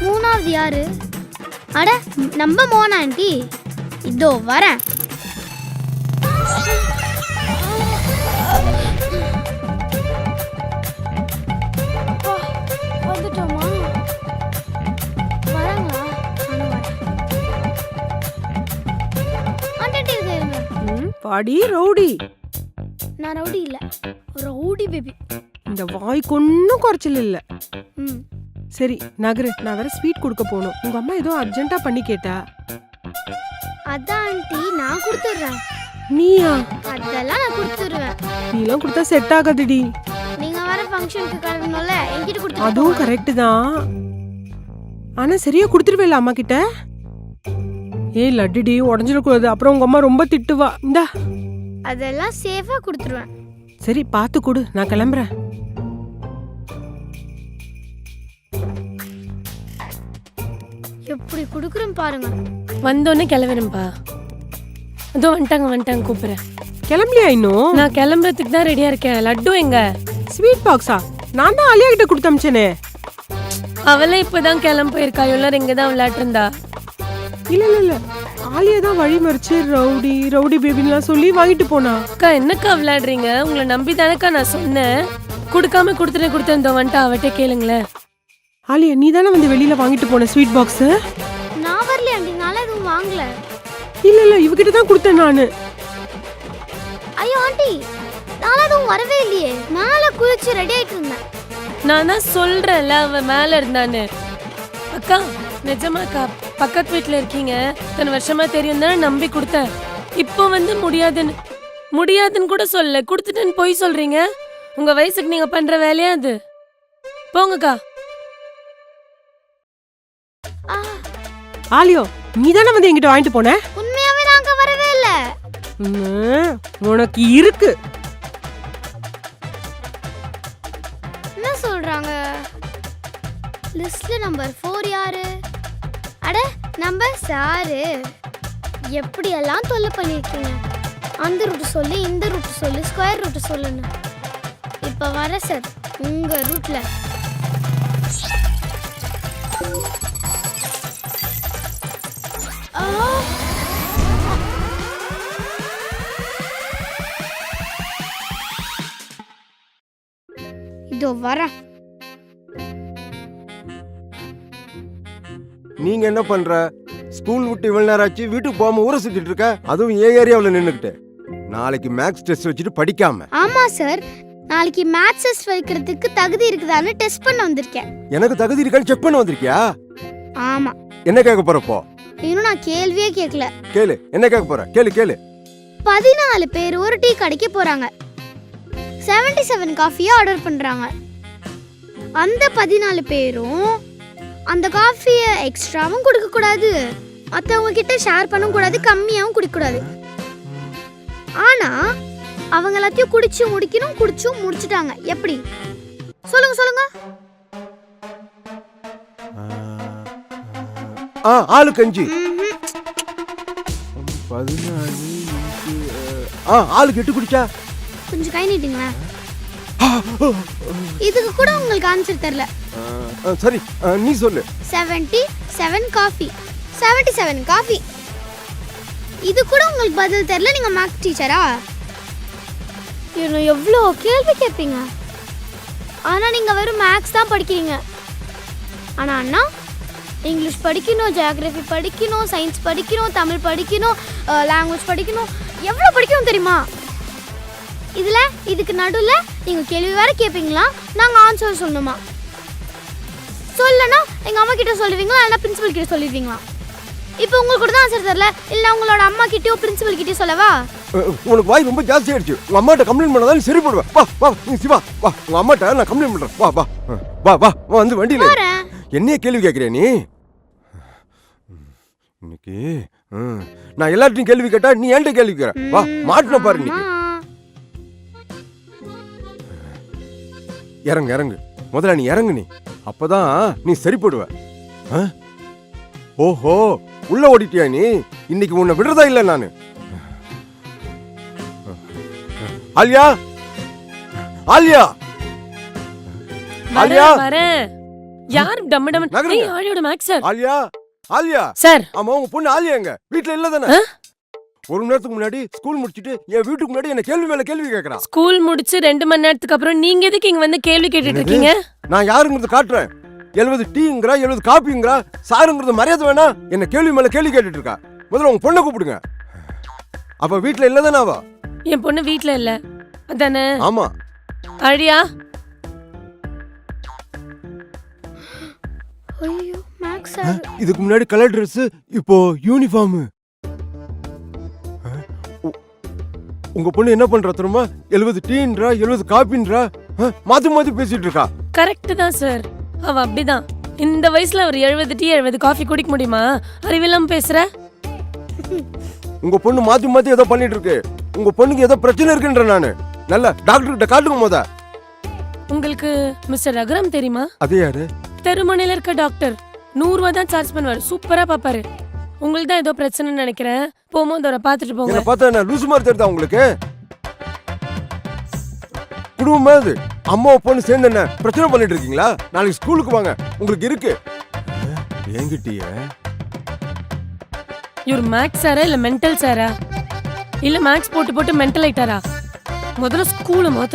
மூணாவது யாரு? அட நம்ம மோனா ஆண்டி. இதோ வரேன். பாடி ரவுடி. நான் ரவுடி இல்ல. Rowdy baby. இந்த வாய்க்கு ஒன்றும் குறைச்சல் இல்ல. ம். சரி நகரு நான் வேற ஸ்வீட் கொடுக்க போகணும் உங்க அம்மா ஏதோ அர்ஜென்ட்டா பண்ணி கேட்டா. அதான் ஆண்டி நான் கொடுத்துட்றேன். நீயா? அதெல்லாம் நான் கொடுத்துருவேன் நீலாம் கொடுத்தா செட் ஆகாதுடி. நீங்க வர ஃபங்க்ஷனுக்கு கிளம்பணும்ல என்கிட்ட கொடுத்து அதுவும் கரெக்ட் தான். ஆனா சரியா கொடுத்துருவேல அம்மா கிட்ட ஏய் லட்டுடி உடஞ்சிடக்கூடாது. அப்புறம் உங்க அம்மா ரொம்ப திட்டுவா. இந்தா. அதெல்லாம் சேஃபா கொடுத்துருவேன். சரி பார்த்து கொடு. நான் கிளம்புறேன். எப்படி கொடுக்குறேன் பாருங்க. வந்தோடனே கிளம்புறேன்ப்பா அதோ வந்துட்டாங்க வந்துட்டாங்க கூப்பிடுறேன். கிளம்பலையா இன்னும்? நான் கிளம்புறதுக்கு தான் ரெடியா இருக்கேன். லட்டு எங்க ஸ்வீட் பாக்ஸா நான் தான் அலியா கிட்ட கொடுத்து அமிச்சேனே. அவளே இப்பதான் கிளம்ப போயிருக்கா. எல்லாரும் இங்க தான் விளையாட்டு இருந்தா இல்ல இல்ல இல்ல. ஆலியா தான் வழி மறிச்சு ரவுடி ரவுடி பேபின்லாம் சொல்லி வாங்கிட்டு போனா. அக்கா என்னக்கா விளையாடுறீங்க? உங்களை நம்பி தானக்கா நான் சொன்னேன். கொடுக்காம கொடுத்துட்டு கொடுத்து வந்துட்டா. அவட்ட கேளுங்களேன். ஆலியா நீ தானே வந்து வெளியில வாங்கிட்டு போன ஸ்வீட் பாக்ஸ் நான் வரல ஆண்டி நான் எதுவும் வாங்கல. இல்ல இல்ல இவகிட்ட தான் கொடுத்தேன் நானு. ஐயோ ஆண்டி நான் எதுவும் வரவே இல்லையே. மேல குளிச்சு ரெடி ஆயிட்டு இருந்தேன். நான் தான் சொல்றேன்ல அவ மேல இருந்தான்னு. அக்கா நிஜமாக்கா பக்கத்து வீட்ல இருக்கீங்க. இத்தனை வருஷமா தெரியும் தானே நம்பி கொடுத்தேன். இப்போ வந்து முடியாதுன்னு முடியாதுன்னு கூட சொல்ல கொடுத்துட்டேன்னு போய் சொல்றீங்க? உங்க வயசுக்கு நீங்க பண்ற வேலையா அது? போங்கக்கா. ஆலியோ நீ தானே வந்து என்கிட்ட வாங்கிட்டு போன? உண்மையாவே நாங்க வரவே இல்ல. உனக்கு இருக்கு. என்ன சொல்றாங்க? லிஸ்ட்ல நம்பர் ஃபோர் யாரு? அட நம்பர் சாரு. எப்படியெல்லாம் தொல்லை பண்ணியிருக்கீங்க அந்த ரூட் சொல்லி இந்த ரூட் சொல்லி ஸ்கொயர் ரூட் சொல்லுன்னு. இப்போ வர சார் உங்க ரூட்ல ஆ இதோ வரேன் நீங்க என்ன பண்ற? ஸ்கூல் விட்டு இவ்வளவு நேரம் ஆச்சு வீட்டுக்கு போகாம ஊரை சுத்திட்டு இருக்க? அதுவும் ஏ ஏரியாவில் நின்னுக்கிட்டு. நாளைக்கு மேக்ஸ் டெஸ்ட் வச்சுட்டு படிக்காம. ஆமா சார் நாளைக்கு மேத்ஸ் டெஸ்ட் வைக்கிறதுக்கு தகுதி இருக்குதான்னு டெஸ்ட் பண்ண வந்திருக்கேன். எனக்கு தகுதி இருக்கான்னு செக் பண்ண வந்திருக்கியா? ஆமா. என்ன கேட்க போறப்போ இன்னும் நான் கேள்வியே கேட்கல கேளு. என்ன கேட்க போற? கேளு கேளு. பதினாலு பேர் ஒரு டீ கடைக்கு போறாங்க. 77 செவன் காஃபியை ஆர்டர் பண்றாங்க. அந்த பதினாலு பேரும் அந்த காஃபியை எக்ஸ்ட்ராவும் கொடுக்க கூடாது. மற்றவங்க கிட்ட ஷேர் பண்ணவும் கூடாது கம்மியாகவும் குடிக்க கூடாது. ஆனா அவங்க எல்லாத்தையும் குடிச்சு முடிக்கணும் குடிச்சும் முடிச்சிட்டாங்க. எப்படி? சொல்லுங்க சொல்லுங்க. ஆ ஆளு கஞ்சி. பதினாலு ஆ ஆளுக்கு எட்டு குடிச்சா கொஞ்சம் கை நீட்டுங்களேன் இதுக்கு கூட உங்களுக்கு ஆன்சர் தெரியல. சரி நீ சொல்லு. Seventy seven coffee seventy seven coffee இது கூட உங்களுக்கு பதில் தெரியல நீங்க மேக்ஸ் டீச்சரா இன்னும் எவ்வளோ கேள்வி கேட்பீங்க ஆனா நீங்க வெறும் மேக்ஸ் தான் படிக்கிறீங்க. ஆனா அண்ணா இங்கிலீஷ் படிக்கணும் ஜியாகிரபி படிக்கணும் சயின்ஸ் படிக்கணும் தமிழ் படிக்கணும் லாங்குவேஜ் படிக்கணும். எவ்வளோ படிக்கணும் தெரியுமா? இதுல இதுக்கு நடுவுல நீங்க கேள்வி வேற கேட்பீங்களா நாங்க ஆன்சர் சொல்லணுமா? சொல்லனா எங்க அம்மா கிட்ட சொல்லுவீங்களா? இல்ல பிரின்சிபல் கிட்ட சொல்லிடுவீங்களா? இப்போ உங்களுக்கு கூட தான் ஆன்சர் தெரியல. இல்ல உங்களோட அம்மா கிட்டயோ பிரின்சிபல் கிட்டயோ சொல்லவா? உனக்கு வாய் ரொம்ப ஜாஸ்தி ஆயிடுச்சு. உங்க அம்மாட்ட கம்ப்ளைண்ட் பண்ணாதான் நீ சரி போடுவேன் வா வா நீ சிவா வா. உங்க அம்மாட்ட நான் கம்ப்ளைண்ட் பண்றேன். வா வா. வா வா. வந்து வண்டியில என்னைய கேள்வி கேட்குறியா நீ? இன்னைக்கு நான் எல்லார்ட்டையும் கேள்வி கேட்டா நீ என்கிட்ட கேள்வி கேட்கிற? வா மாட்டின பாரு நீ. இறங்கு இறங்கு. முதல்ல நீ இறங்கு நீ. அப்பதான் நீ சரிப்படுவ? ஓஹோ உள்ள ஓடிட்டியா நீ? இன்னைக்கு உன்னை விடுறதா இல்ல நானு? ஆலியா? ஆலியா? ஆலியா? யார் டம்ம டம்ம நகருங்க. ஏய் ஆழியோட maths sir Alia? Alia? Sir ஆமா உங்க பொண்ணு ஆலியா எங்க? வீட்ல இல்ல தானே? ஒரு மணி நேரத்துக்கு முன்னாடி ஸ்கூல் முடிச்சிட்டு என் வீட்டுக்கு முன்னாடி என்ன கேள்வி மேல கேள்வி கேக்குறா? ஸ்கூல் முடிச்சு ரெண்டு மணி நேரத்துக்கு அப்புறம் நீங்க எதுக்கு இங்க வந்து கேள்வி கேட்டுட்டு? இருக்கீங்க? நான் யாருங்கிறது காட்டுறேன். எழுபது டீங்கிறா எழுபது காப்பிங்கிறா சாருங்கிறது மரியாதை வேணா என்ன கேள்வி மேல கேள்வி கேட்டுட்டு இருக்கா? முதல்ல உங்க பொண்ணை கூப்பிடுங்க. அப்ப வீட்ல இல்ல தானே அவ? என் பொண்ணு வீட்ல இல்ல. அதானே? ஆமா. அழியா சார். இதுக்கு முன்னாடி கலர் Dress இப்போ யூனிஃபார்ம் உங்க பொண்ணு என்ன பண்றா தெரியுமா? எழுபது டீன்றா எழுபது காப்பின்றா மாத்தி மாத்தி பேசிட்டு இருக்கா? கரெக்ட் தான் சார் அவ அப்படிதான். இந்த வயசுல அவர் எழுபது டீ எழுபது காஃபி குடிக்க முடியுமா? அறிவில்லாம பேசுற? உங்க பொண்ணு மாத்தி மாத்தி ஏதோ பண்ணிட்டு இருக்கு. உங்க பொண்ணுக்கு ஏதோ பிரச்சனை இருக்குன்ற நானு. நல்ல டாக்டர் கிட்ட காட்டுங்க முத. உங்களுக்கு மிஸ்டர் ரகுராம் தெரியுமா? அதே யாரு? தெருமனையில இருக்க டாக்டர் நூறு ரூபா தான் சார்ஜ் பண்ணுவாரு. சூப்பரா பாப்பாரு உங்களுக்கு தான் ஏதோ பிரச்சனைன்னு நினைக்கிறேன். போகும்போது அவரை பார்த்துட்டு போங்க. என்ன பார்த்தா என்ன லூசு மாதிரி தெரியுதா உங்களுக்கு? குடும்பமா இது? அம்மா பொண்ணு சேர்ந்து என்ன பிரச்சனை பண்ணிட்டு இருக்கீங்களா? நாளைக்கு ஸ்கூலுக்கு வாங்க. உங்களுக்கு இருக்கு. என்கிட்டயே இவர் மேக்ஸ் சாரா இல்ல மென்டல் சாரா? இல்ல மேக்ஸ் போட்டு போட்டு மென்டல் ஆயிட்டாரா? முதல்ல ஸ்கூலை